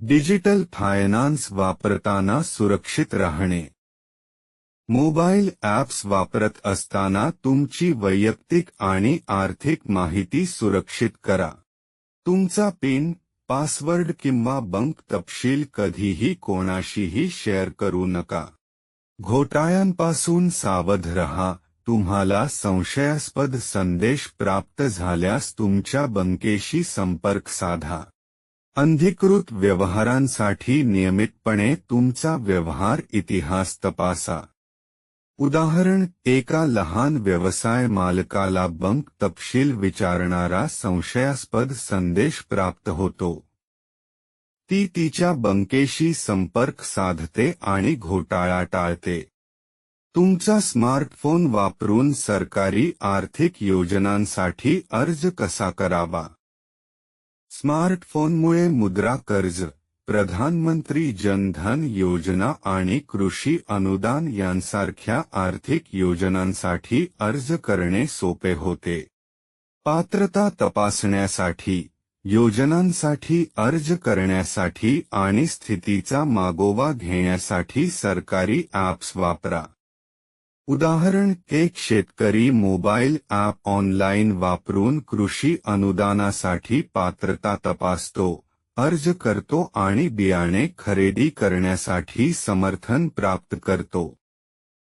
Digital finance वापरताना सुरक्षित राहणे. Mobile apps वापरत असताना तुमची वैयक्तिक आणि आर्थिक माहिती सुरक्षित करा. तुमचा पिन पासवर्ड किंवा बंक तपशील कधीही कोणाशीही शेअर करू नका. घोटाळ्यांपासून सावध रहा. तुम्हाला संशयास्पद संदेश प्राप्त झाल्यास तुमच्या बँकेशी संपर्क साधा. अंधिकृत व्यवहारांसाठी नियमितपणे तुमचा व्यवहार इतिहास तपासा. उदाहरण, एका लहान व्यवसाय मालकाला बंक तपशील विचारणारा संशयास्पद संदेश प्राप्त होतो. ती तिच्या बंकेशी संपर्क साधते आणि घोटाळा टाळते. तुमचा स्मार्टफ़ोन वापरून सरकारी आर्थिक योजनांसाठी अर्ज़ कसा करावा? स्मार्टफोनमुळे मुद्रा कर्ज, प्रधानमंत्री जनधन योजना आणि कृषी अनुदान यांसारख्या आर्थिक योजनांसाठी अर्ज़ करणे सोपे होते. पात्रता तपासण्यासाठी, योजनांसाठी अर्ज़ करण्यासाठी आणि स्थितीचा मागोवा घेण्यासाठी सरकारी ॲप्स वापरा. उदाहरण एक शेतकरी मोबाईल ॲप ऑनलाईन वापरून कृषी अनुदानासाठी पात्रता तपासतो अर्ज करतो आणि बियाणे खरेदी करण्यासाठी समर्थन प्राप्त करतो.